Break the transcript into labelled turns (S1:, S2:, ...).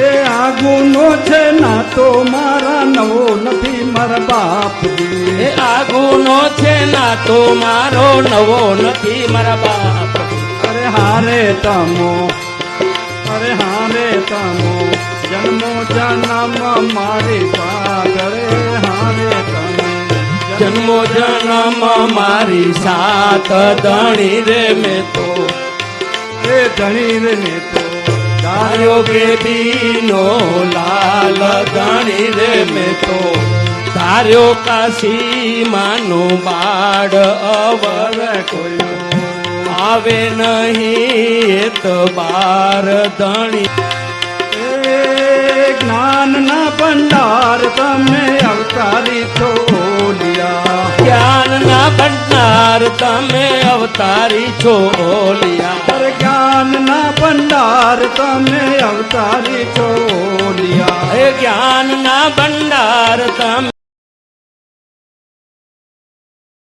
S1: એ આ ગુનો છે ના તો મારા નવો નથી મારા બાપ
S2: એ આ ગુનો છે ના તો મારો નવો નથી મારા બાપ
S1: અરે હારે તમો અરે હારે તમો જન્મો જન્મ મારી પાગળે હારે તમે.
S2: જન્મો જન્મ મારી સાત ધણી રે મેં તો.
S1: એ ધણી રે મેં તો.
S2: ધાર્યો કે લાલ ગણી રે મેં તો. ધાર્યો કાશી માનો બાળ અવર
S1: કોયો.
S2: આવે નહીં એ તો બાર ધણી.
S1: જ્ઞાનના ભંડાર તમે અવતારી છોલિયા
S2: જ્ઞાનના ભંડાર તમે અવતારી છો
S1: જ્ઞાનના ભંડાર તમે અવતારી છોલિયા
S2: હે જ્ઞાનના ભંડાર તમે